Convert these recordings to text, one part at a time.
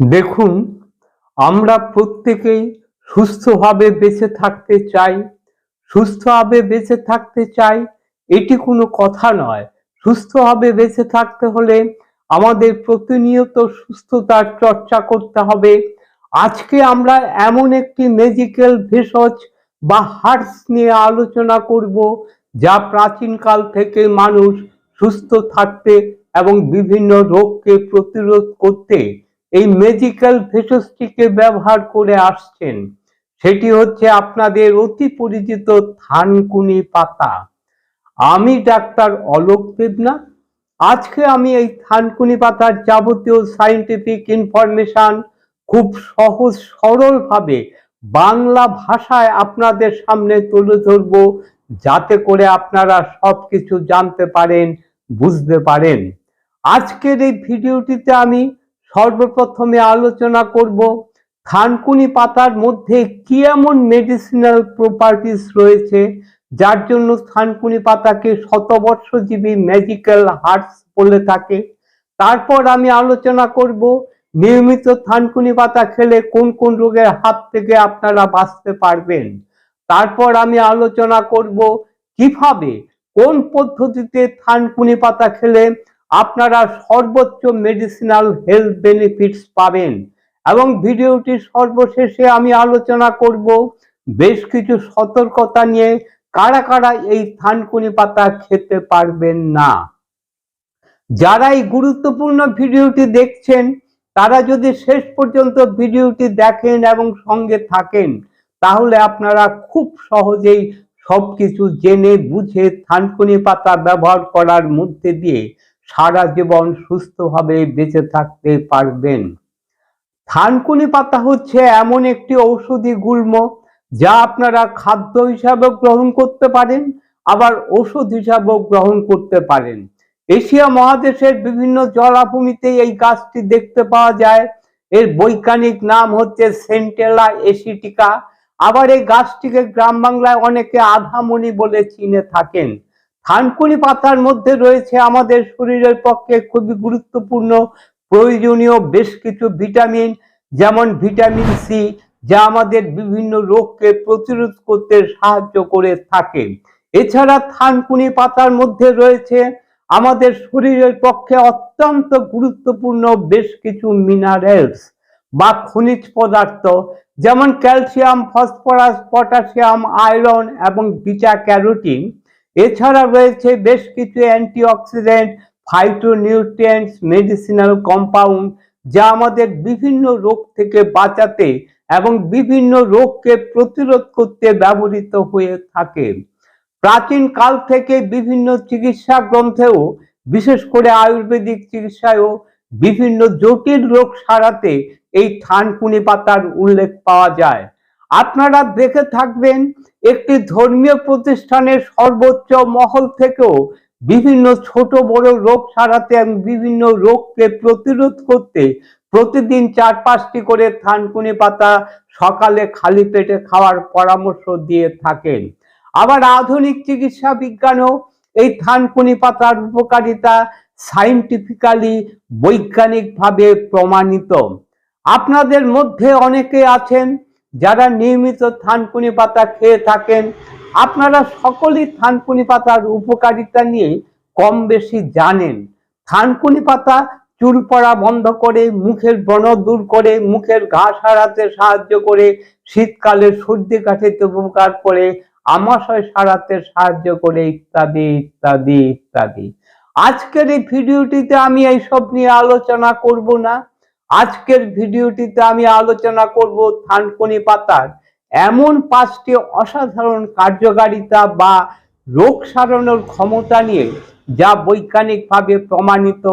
দেখুন, আমরা প্রত্যেকেই সুস্থভাবে বেঁচে থাকতে চাই, সুস্থভাবে বেঁচে থাকতে চাই, এটি কোনো কথা নয়। সুস্থভাবে বেঁচে থাকতে হলে আমাদের প্রতিনিয়ত সুস্থতার চর্চা করতে হবে। আজকে আমরা এমন একটি মেজিক্যাল ভেষজ বা হার্টস নিয়ে আলোচনা করব, যা প্রাচীনকাল থেকে মানুষ সুস্থ থাকতে এবং বিভিন্ন রোগকে প্রতিরোধ করতে এই মেজিক্যাল ভেষজটিকে ব্যবহার করে আসছেন। সেটি হচ্ছে আপনাদের অতি পরিচিত থানকুনি পাতা। আমি ডাক্তার অলোক দেবনাথ। আজকে আমি এই থানকুনি পাতার যাবতীয় সাইন্টিফিক ইনফরমেশন খুব সহজ, সরলভাবে বাংলা ভাষায় আপনাদের সামনে তুলে ধরব, যাতে করে আপনারা সবকিছু জানতে পারেন, বুঝতে পারেন। আজকের এই ভিডিওটিতে আমি সর্বপ্রথমে আলোচনা করব থানকুনি পাতার মধ্যে কি এমন মেডিসিনাল প্রপার্টিস রয়েছে, যার জন্য থানকুনি পাতাকে শতবর্ষজীবী ম্যাজিক্যাল হার্টস বলে থাকে। তারপর আমি আলোচনা করব নিয়মিত থানকুনি পাতা খেলে কোন কোন রোগের হাত থেকে আপনারা বাঁচতে পারবেন। তারপর আমি আলোচনা করব কীভাবে, কোন পদ্ধতিতে থানকুনি পাতা খেলে আপনারা সর্বোচ্চ মেডিসিনাল হেলথ বেনিফিটস পাবেন। এবং ভিডিওটি সর্বশেষে আমি আলোচনা করব বেশ কিছু সতর্কতা নিয়ে কারা কারা এই থানকুনি পাতা খেতে পারবেন না। যারা এই গুরুত্বপূর্ণ ভিডিওটি দেখছেন, তারা যদি শেষ পর্যন্ত ভিডিওটি দেখেন এবং সঙ্গে থাকেন, তাহলে আপনারা খুব সহজেই সবকিছু জেনে বুঝে থানকুনি পাতা ব্যবহার করার মধ্যে দিয়ে সারা জীবন সুস্থভাবে বেঁচে থাকতে পারবেন। থানকুনি পাতা হচ্ছে এমন একটি ঔষধি গুল্ম যা আপনারা খাদ্য হিসাবে গ্রহণ করতে পারেন, আবার ওষুধ হিসাবেও গ্রহণ করতে পারেন। এশিয়া মহাদেশের বিভিন্ন জলাভূমিতে এই গাছটি দেখতে পাওয়া যায়। এর বৈজ্ঞানিক নাম হচ্ছে সেন্টেলা এসিটিকা। আবার এই গাছটিকে গ্রাম বাংলায় অনেকে আধামনি বলে চিনে থাকেন। থানকুনি পাতার মধ্যে রয়েছে আমাদের শরীরের পক্ষে খুবই গুরুত্বপূর্ণ, প্রয়োজনীয় বেশ কিছু ভিটামিন, যেমন ভিটামিন সি, যা আমাদের বিভিন্ন রোগকে প্রতিরোধ করতে সাহায্য করে থাকে। এছাড়া থানকুনি পাতার মধ্যে রয়েছে আমাদের শরীরের পক্ষে অত্যন্ত গুরুত্বপূর্ণ বেশ কিছু মিনারেলস বা খনিজ পদার্থ, যেমন ক্যালসিয়াম ফসফরাস পটাশিয়াম আয়রন এবং বিটা ক্যারোটিন এছাড়া রয়েছে বেশ কিছু anti antioxidant phytonutrients medicinal compound যা আমাদের বিভিন্ন রোগ থেকে বাঁচাতে এবং বিভিন্ন রোগকে প্রতিরোধ করতে ব্যবহৃত হয়ে থাকে। প্রাচীন কাল থেকে বিভিন্ন চিকিৎসা গ্রন্থেও, বিশেষ করে আয়ুর্বেদিক চিকিৎসায়ও বিভিন্ন জটিল রোগ সারাতে এই থানকুনি পাতার উল্লেখ পাওয়া যায়। আপনারা দেখে থাকবেন একটি ধর্মীয় প্রতিষ্ঠানের সর্বোচ্চ মহল থেকেও বিভিন্ন ছোট বড় রোগ সারাতে এবং বিভিন্ন রোগকে প্রতিরোধ করতে প্রতিদিন চার পাঁচটি করে থানকুনি পাতা সকালে খালি পেটে খাওয়ার পরামর্শ দিয়ে থাকেন। আবার আধুনিক চিকিৎসা বিজ্ঞানও এই থানকুনি পাতার উপকারিতা সাইন্টিফিক্যালি বৈজ্ঞানিকভাবে প্রমাণিত। আপনাদের মধ্যে অনেকে আছেন যারা নিয়মিত থানকুনি পাতা খেয়ে থাকেন, আপনারা সকলেই থানকুনি পাতার উপকারিতা নিয়ে কম বেশি জানেন। থানকুনি পাতা চুল পড়া বন্ধ করে, মুখের ব্রণ দূর করে, মুখের ঘা সারাতে সাহায্য করে, শীতকালে সর্দি কাঠিতে উপকার করে, আমাশয় সারাতে সাহায্য করে ইত্যাদি ইত্যাদি ইত্যাদি। আজকের এই ভিডিওটিতে আমি এইসব নিয়ে আলোচনা করব না। আজকের ভিডিওটিতে আমি আলোচনা করব থানকুনি পাতার এমন পাঁচটি অসাধারণ কার্যকারিতা বা রোগ সারানোর ক্ষমতা নিয়ে যা বৈজ্ঞানিকভাবে প্রমাণিত,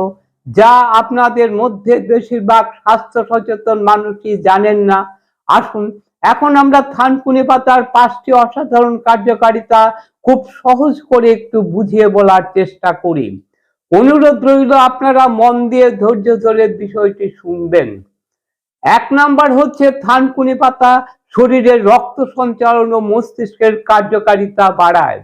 যা আপনাদের মধ্যে বেশিরভাগ স্বাস্থ্য সচেতন মানুষই জানেন না। আসুন, এখন আমরা থানকুনি পাতার পাঁচটি অসাধারণ কার্যকারিতা খুব সহজ করে একটু বুঝিয়ে বলার চেষ্টা করি। অনুরোধ রইল আপনারা মন দিয়ে ধৈর্য ধরে বিষয়টি শুনবেন। এক নাম্বার হচ্ছে থানকুনি পাতা শরীরের রক্ত সঞ্চালন ও মস্তিষ্কের কার্যকারিতা বাড়ায়।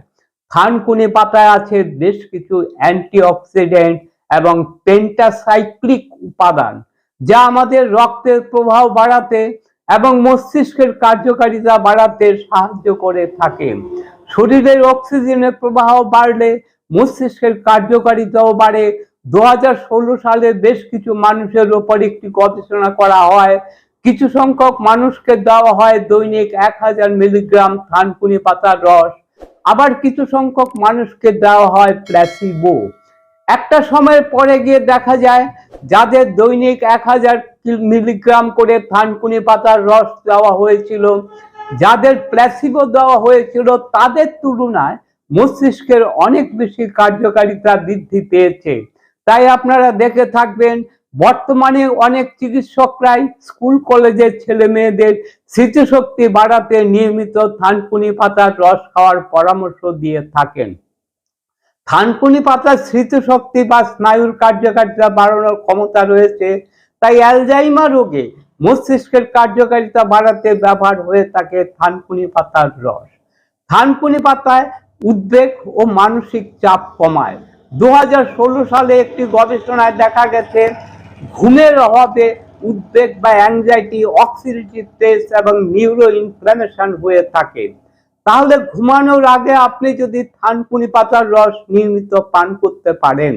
থানকুনি পাতায় আছে বেশ কিছু অ্যান্টিঅক্সিডেন্ট এবং পেন্টাসাইক্লিক উপাদান, যা আমাদের রক্তের প্রবাহ বাড়াতে এবং মস্তিষ্কের কার্যকারিতা বাড়াতে সাহায্য করে থাকে। শরীরের অক্সিজেনের প্রবাহ বাড়লে মস্তিষ্কের কার্যকারিতাও বাড়ে। দু হাজার ষোলো সালে বেশ কিছু মানুষের ওপর একটি গবেষণা করা হয়। কিছু সংখ্যক মানুষকে দেওয়া হয় দৈনিক এক হাজার মিলিগ্রাম থানকুনি পাতার রস। আবার কিছু সংখ্যক মানুষকে দেওয়া হয় প্ল্যাসিবো একটা সময়ের পরে গিয়ে দেখা যায়, যাদের দৈনিক এক হাজার মিলিগ্রাম করে থানকুনি পাতার রস দেওয়া হয়েছিল, যাদের প্ল্যাসিবো দেওয়া হয়েছিল তাদের তুলনায় মস্তিষ্কের অনেক বেশি কার্যকারিতা বৃদ্ধি পেয়েছে। তাই আপনারা দেখে থাকবেন, বর্তমানে অনেক চিকিৎসকরাই স্কুল, কলেজের ছেলে মেয়েদের স্মৃতিশক্তি বাড়াতে নিয়মিত থানকুনি পাতার রস খাওয়ার পরামর্শ দিয়ে থাকেন। থানকুনি পাতার স্মৃতিশক্তি বা স্নায়ুর কার্যকারিতা বাড়ানোর ক্ষমতা রয়েছে, তাই অ্যালজাইমা রোগে মস্তিষ্কের কার্যকারিতা বাড়াতে ব্যবহার হয়ে থাকে থানকুনি পাতার রস। থানকুনি পাতায় উদ্বেগ ও মানসিক চাপ কমায়। দু হাজার ষোলো সালে একটি গবেষণায় দেখা গেছে, ঘুমের অভাবে উদ্বেগ বা অ্যাংজাইটি অক্সিডেটিভ স্ট্রেস এবং নিউরো ইনফ্লামেশন হয়ে থাকে। তাহলে ঘুমানোর আগে আপনি যদি থানকুনি পাতার রস নিয়মিত পান করতে পারেন,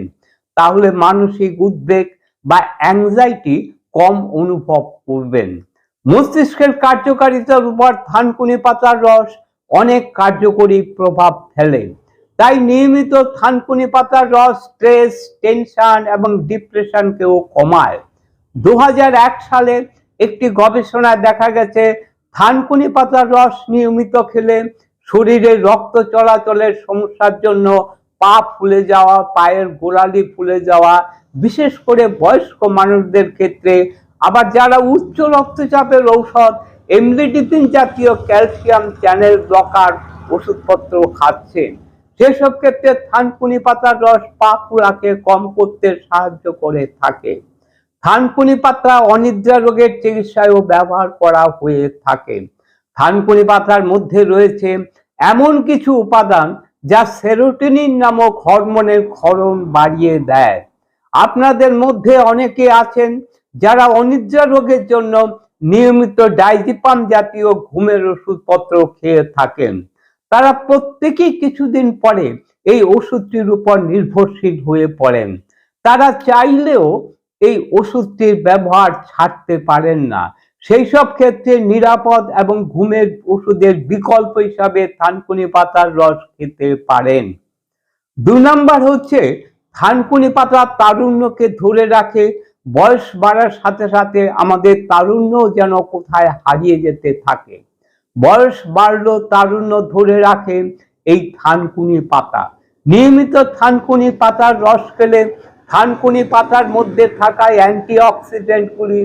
তাহলে মানসিক উদ্বেগ বা অ্যাংজাইটি কম অনুভব করবেন। মস্তিষ্কের কার্যকারিতার উপর থানকুনি পাতার রস অনেক কার্যকরী প্রভাব ফেলে। তাই নিয়মিত থানকুনি পাতার রস স্ট্রেস টেনশন এবং ডিপ্রেশনকেও কমায়। দু হাজার এক সালে একটি গবেষণায় দেখা গেছে, থানকুনি পাতার রস নিয়মিত খেলে শরীরে রক্ত চলাচলের সমস্যার জন্য পা ফুলে যাওয়া, পায়ের গোড়ালি ফুলে যাওয়া, বিশেষ করে বয়স্ক মানুষদের ক্ষেত্রে। আবার যারা উচ্চ রক্তচাপের ঔষধ এমলিডিপিন জাতীয় ক্যালসিয়াম চ্যানেল ব্লকার ওষুধপত্র খাচ্ছেন সেসব ক্ষেত্রে থানকুনি পাতার রস পাকুড়াকে কম করতে সাহায্য করে থাকে। থানকুনি পাতা অনিদ্রা রোগের চিকিৎসায়ও ব্যবহার করা হয়ে থাকে। থানকুনি পাতার মধ্যে রয়েছে এমন কিছু উপাদান যা সেরোটিনিন নামক হরমোনের ক্ষরণ বাড়িয়ে দেয়। আপনাদের মধ্যে অনেকে আছেন যারা অনিদ্রা রোগের জন্য নিয়মিত ডাইজিপাম জাতীয় ঘুমের ওষুধপত্র খেয়ে থাকেন। তারা প্রত্যেকেই কিছুদিন পরে এই ওষুধটির উপর নির্ভরশীল হয়ে পড়েন। তারা চাইলেও এই ওষুধটির ব্যবহার ছাড়তে পারেন না। সেই সব ক্ষেত্রে নিরাপদ এবং ঘুমের ওষুধের বিকল্প হিসাবে থানকুনি পাতার রস খেতে পারেন। দু নাম্বার হচ্ছে, থানকুনি পাতা তারুণ্যকে ধরে রাখে বয়স বাড়ার সাথে সাথে আমাদের তারুণ্য যেন কোথায় হারিয়ে যেতে থাকে। বয়স বাড়লো, তারুণ্য ধরে রাখে এই থানকুনি পাতা। নিয়মিত থানকুনি পাতার রস খেলে থানকুনি পাতার মধ্যে থাকা অ্যান্টিঅক্সিডেন্টগুলি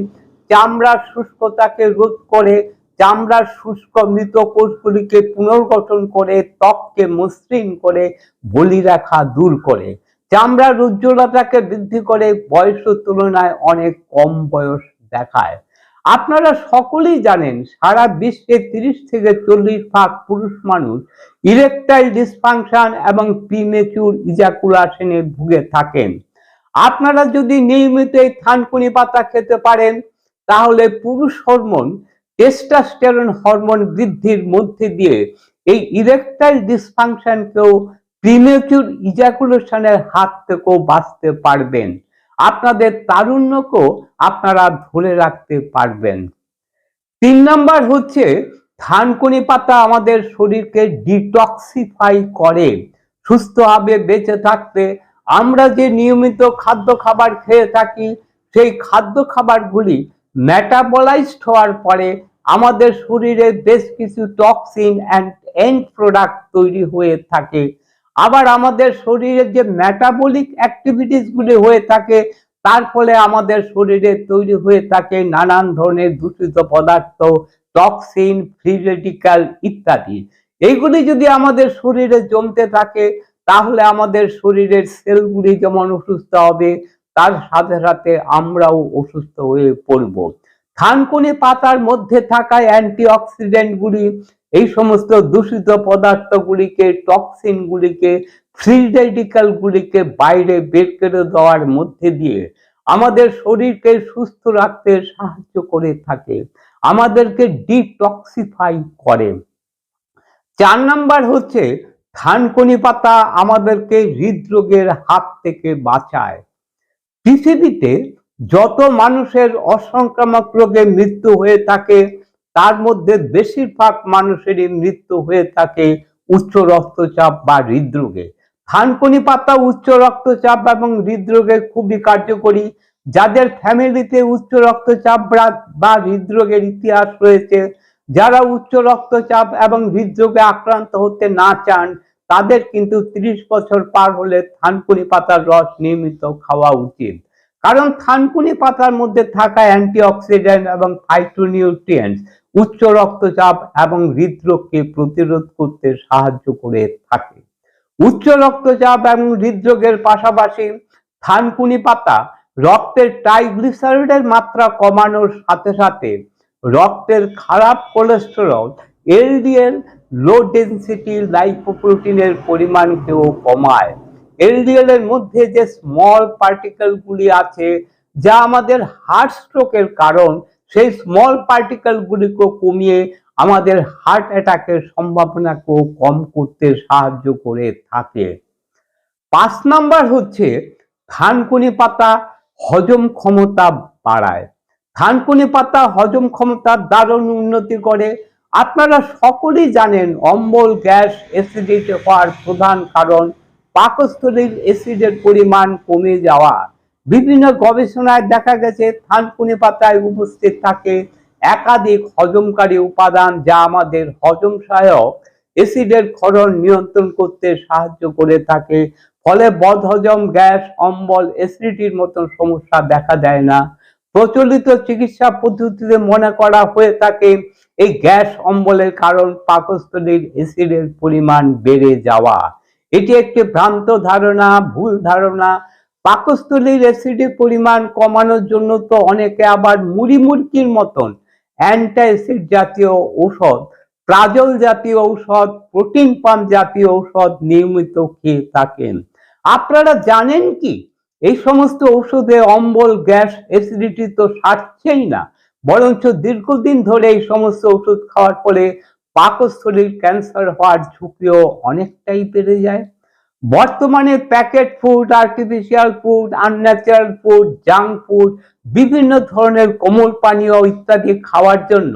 চামড়ার শুষ্কতাকে রোধ করে চামড়ার শুষ্ক মৃত কোষগুলিকে পুনর্গঠন করে, ত্বককে মসৃণ করে, বলি রাখা দূর করে। চামড়ার উজ্জ্বলতাকে বৃদ্ধি করে বয়সের তুলনায় অনেক কম বয়স দেখায়। আপনারা সকলেই জানেন, সারা বিশ্বে তিরিশ থেকে চল্লিশ ভাগ পুরুষ মানুষ ইরেকটাইল ডিসফাংশন এবং প্রিমেচুর ইজাকুলাশনে ভুগে থাকেন। আপনারা যদি নিয়মিত এই থানকুনি পাতা খেতে পারেন, তাহলে পুরুষ হরমোন টেস্টাস্টেরন হরমোন বৃদ্ধির মধ্যে দিয়ে এই ইরেকটাইল ডিসফাংশনকেও প্রিমেচুর ইজাকুলেশনের হাত থেকেও বাঁচতে পারবেন। আপনাদের তারুণ্যকেও আপনারা ধরে রাখতে পারবেন। তিন নাম্বার হচ্ছে থানকুনি পাতা আমাদের শরীরকে ডিটক্সিফাই করে। সুস্থভাবে বেঁচে থাকতে আমরা যে নিয়মিত খাদ্য খাবার খেয়ে থাকি, সেই খাদ্য খাবারগুলি ম্যাটাবলাইজড হওয়ার পরে আমাদের শরীরে বেশ কিছু টক্সিন অ্যান্ড এন্ড প্রোডাক্ট তৈরি হয়ে থাকে। আবার আমাদের শরীরের যে মেটাবলিক অ্যাক্টিভিটিস গুলি হয়ে থাকে, তার ফলে আমাদের শরীরে তৈরি হয়ে থাকে নানান ধরনের দূষিত পদার্থ টক্সিন ফ্রি রেডিক্যাল ইত্যাদি। এইগুলি যদি আমাদের শরীরে জমতে থাকে, তাহলে আমাদের শরীরের সেলগুলি যেমন অসুস্থ হবে, তার সাথে সাথে আমরাও অসুস্থ হয়ে পড়ব। থানকুনি পাতার মধ্যে থাকা অ্যান্টিঅক্সিডেন্টগুলি এই সমস্ত দূষিত পদার্থগুলিকে টক্সিনগুলিকে ফ্রি রেডিক্যালগুলিকে বাইরে বের করে দেওয়ার মধ্যে দিয়ে আমাদের শরীরকে সুস্থ রাখতে সাহায্য করে থাকে, আমাদেরকে ডিটক্সিফাই করে। চার নাম্বার হচ্ছে থানকুনি পাতা আমাদেরকে হৃদরোগের হাত থেকে বাঁচায়। পৃথিবীতে যত মানুষের অসংক্রামক রোগে মৃত্যু হয়ে থাকে তার মধ্যে বেশিরভাগ মানুষেরই মৃত্যু হয়ে থাকে উচ্চ রক্তচাপ বা হৃদরোগে। থানকুনি পাতা উচ্চ রক্তচাপ এবং হৃদরোগে খুবই কার্যকরী। যাদের ফ্যামিলিতে উচ্চ রক্তচাপ বা- হৃদরোগের ইতিহাস রয়েছে, যারা উচ্চ রক্তচাপ এবং হৃদরোগে আক্রান্ত হতে না চান, তাদের কিন্তু ত্রিশ বছর পার হলে থানকুনি পাতার রস নিয়মিত খাওয়া উচিত। কারণ থানকুনি পাতার মধ্যে থাকা অ্যান্টিঅক্সিডেন্ট এবং ফাইটোনিউট্রিয়েন্টস উচ্চ রক্তচাপ এবং হৃদরোগকে প্রতিরোধ করতে সাহায্য করে থাকে। উচ্চ রক্তচাপ এবং হৃদরোগের পাশাপাশি থানকুনি পাতা রক্তের ট্রাইগ্লিসারিডের মাত্রা কমানোর সাথে সাথে রক্তের খারাপ কোলেস্টেরল, এলডিএল লো ডেন্সিটি লাইপোপ্রোটিনের পরিমাণকেও কমায়। এলডিএল এর মধ্যে যে স্মল পার্টিকেলগুলি আছে, যা আমাদের হার্ট স্ট্রোকের কারণ সেই স্মল পার্টিকেলগুলিকে কমিয়ে আমাদের হার্ট অ্যাটাকের সম্ভাবনাকেও কম করতে সাহায্য করে থাকে। পাঁচ নাম্বার হচ্ছে থানকুনি পাতা হজম ক্ষমতা বাড়ায়। থানকুনি পাতা হজম ক্ষমতার দারুণ উন্নতি করে। আপনারা সকলেই জানেন অম্বল, গ্যাস অ্যাসিডিটি হওয়ার প্রধান কারণ পাকস্থলীর অ্যাসিডের পরিমাণ কমে যাওয়া। বিভিন্ন গবেষণায় দেখা গেছে, থানকুনি পাতায় উপস্থিত থাকে একাধিক হজমকারী উপাদান যা আমাদের হজম সহায়ক অ্যাসিডের ক্ষরণ নিয়ন্ত্রণ করতে সাহায্য করে থাকে। ফলে বদহজম, গ্যাস, অম্বল, অ্যাসিডিটির মতন সমস্যা দেখা দেয় না। প্রচলিত চিকিৎসা পদ্ধতিতে মনে করা হয়ে থাকে, এই গ্যাস, অম্বলের কারণ পাকস্থলীর অ্যাসিডের পরিমাণ বেড়ে যাওয়া। এটি একটি ভ্রান্ত ধারণা, ভুল ধারণা পাকস্থলীর অ্যাসিডের পরিমাণ কমানোর জন্য তো অনেকে আবার মুড়ি মুরগির মতন অ্যান্টাসিড জাতীয় ঔষধ, প্রাজল জাতীয় ঔষধ প্রোটিন পাম্প জাতীয় ঔষধ নিয়মিত খেয়ে থাকেন। আপনারা জানেন কি? এই সমস্ত ঔষধে অম্বল, গ্যাস অ্যাসিডিটি তো সারছেই না। বরঞ্চ দীর্ঘদিন ধরে এই সমস্ত ওষুধ খাওয়ার ফলে পাকস্থলীর ক্যান্সার হওয়ার ঝুঁকিও অনেকটাই বেড়ে যায়। বর্তমানে packet food artificial food unnatural food junk food বিভিন্ন ধরনের কোমল পানীয় ইত্যাদি খাওয়ার জন্য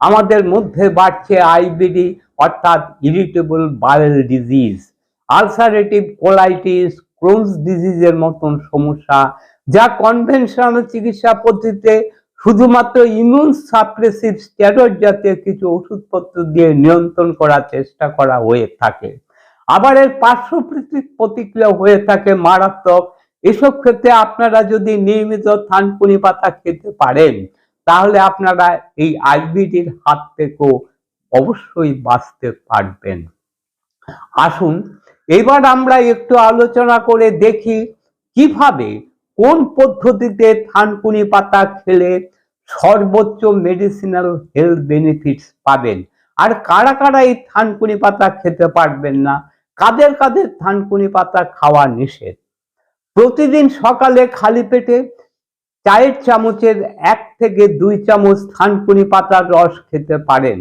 আমাদের মধ্যে বাড়ছে আইবিডি অর্থাৎ irritable bowel disease ulcerative colitis Crohn's ডিজিজের মতন সমস্যা, যা কনভেনশনাল চিকিৎসা পদ্ধতিতে শুধুমাত্র ইমিউন সাপ্রেসিভ স্টেরয়েড জাতীয় কিছু ওষুধপত্র দিয়ে নিয়ন্ত্রণ করার চেষ্টা করা হয়ে থাকে। আবার এর পার্শ্ব প্রতিক্রিয়া হয়ে থাকে মারাত্মক। এসব ক্ষেত্রে আপনারা যদি নিয়মিত থানকুনি পাতা খেতে পারেন, তাহলে আপনারা এই আইবিডির হাত থেকেও অবশ্যই বাঁচতে পারবেন। আসুন, এবার আমরা একটু আলোচনা করে দেখি কীভাবে, কোন পদ্ধতিতে থানকুনি পাতা খেলে সর্বোচ্চ মেডিসিনাল হেলথ বেনিফিটস পাবেন? আর কারা কারা এই থানকুনি পাতা খেতে পারবেন না? কাদের কাদের থানকুনি পাতা খাওয়া নিষেধ? প্রতিদিন সকালে খালি পেটে চায়ের চামচের এক থেকে দুই চামচ থানকুনি পাতার রস খেতে পারেন,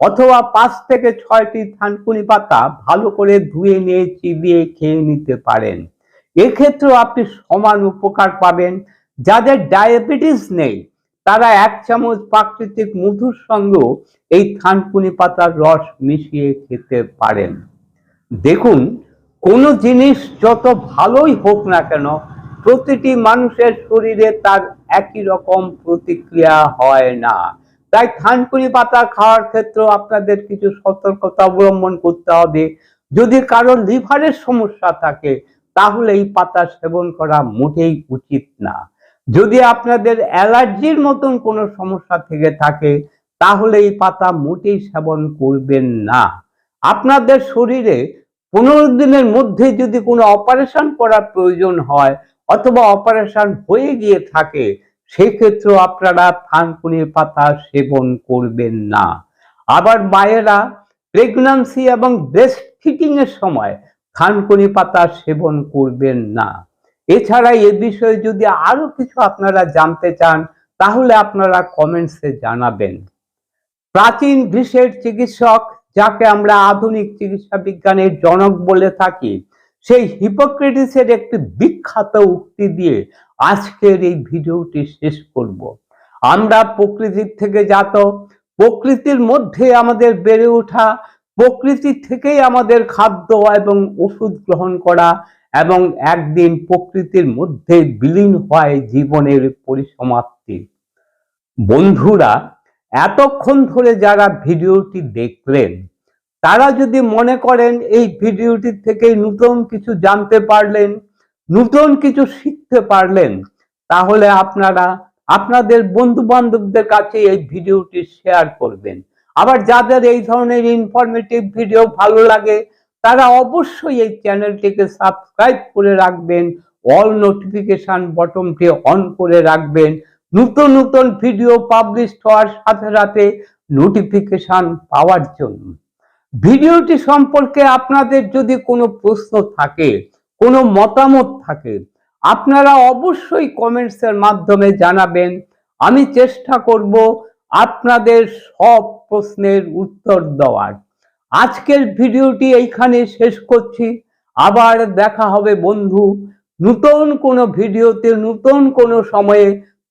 অথবা পাঁচ থেকে ছয়টি থানকুনি পাতা ভালো করে ধুয়ে নিয়ে চিবিয়ে খেয়ে নিতে পারেন। এক্ষেত্রেও আপনি সমান উপকার পাবেন। যাদের ডায়াবেটিস নেই, তারা এক চামচ প্রাকৃতিক মধুর সঙ্গেও এই থানকুনি পাতার রস মিশিয়ে খেতে পারেন। দেখুন, কোনো জিনিস যত ভালোই হোক না কেন, প্রতিটি মানুষের শরীরে তার একই রকম প্রতিক্রিয়া হয় না। তাই থানকুনি পাতা খাওয়ার ক্ষেত্রেও আপনাদের কিছু সতর্কতা অবলম্বন করতে হবে। যদি কারোর লিভারের সমস্যা থাকে, তাহলে এই পাতা সেবন করা মোটেই উচিত না। যদি আপনাদের অ্যালার্জির মতন কোনো সমস্যা থেকে থাকে, তাহলে এই পাতা মোটেই সেবন করবেন না। আপনাদের শরীরে পনেরো দিনের মধ্যে যদি কোনো অপারেশন করার প্রয়োজন হয় অথবা অপারেশন হয়ে গিয়ে থাকে, সেক্ষেত্রেও আপনারা থানকুনির পাতা সেবন করবেন না। আবার মায়েরা প্রেগন্যান্সি এবং ব্রেস্ট ফিটিং এর সময় থানকুনি পাতা সেবন করবেন না। এছাড়া এ বিষয়ে যদি আরও কিছু আপনারা জানতে চান, তাহলে আপনারা কমেন্টসে জানাবেন। প্রাচীন গ্রীসের চিকিৎসক যাকে আমরা আধুনিক চিকিৎসা বিজ্ঞানের জনক বলে থাকি, সেই হিপোক্রেটিসের একটি বিখ্যাত উক্তি দিয়ে আজকের এই ভিডিওটি শেষ করব। আমরা প্রকৃতির থেকে জাত, প্রকৃতির মধ্যে আমাদের বেড়ে ওঠা, প্রকৃতি থেকেই আমাদের খাদ্য এবং ওষুধ গ্রহণ করা এবং একদিন প্রকৃতির মধ্যে বিলীন হয় জীবনের পরিসমাপ্তি। বন্ধুরা এতক্ষণ ধরে যারা ভিডিওটি দেখলেন, তারা যদি মনে করেন এই ভিডিওটি থেকে নতুন কিছু জানতে পারলেন, নতুন কিছু শিখতে পারলেন, তাহলে আপনারা আপনাদের বন্ধু বান্ধবদের কাছে এই ভিডিওটি শেয়ার করবেন। আবার যাদের এই ধরনের ইনফরমেটিভ ভিডিও ভালো লাগে, তারা অবশ্যই এই চ্যানেলটিকে সাবস্ক্রাইব করে রাখবেন অল নোটিফিকেশন বটনটি অন করে রাখবেন নতুন নতুন ভিডিও পাবলিশ হওয়ার সাথে সাথে নোটিফিকেশন পাওয়ার জন্য। ভিডিওটি সম্পর্কে আপনাদের যদি কোনো প্রশ্ন থাকে, কোনো মতামত থাকে, আপনারা অবশ্যই কমেন্টসের মাধ্যমে জানাবেন। আমি চেষ্টা করব আপনাদের সব প্রশ্নের উত্তর দেওয়ার। আজকের ভিডিওটি এইখানে শেষ করছি। আবার দেখা হবে বন্ধু। নতুন কোনো ভিডিওতে, নতুন কোনো সময়ে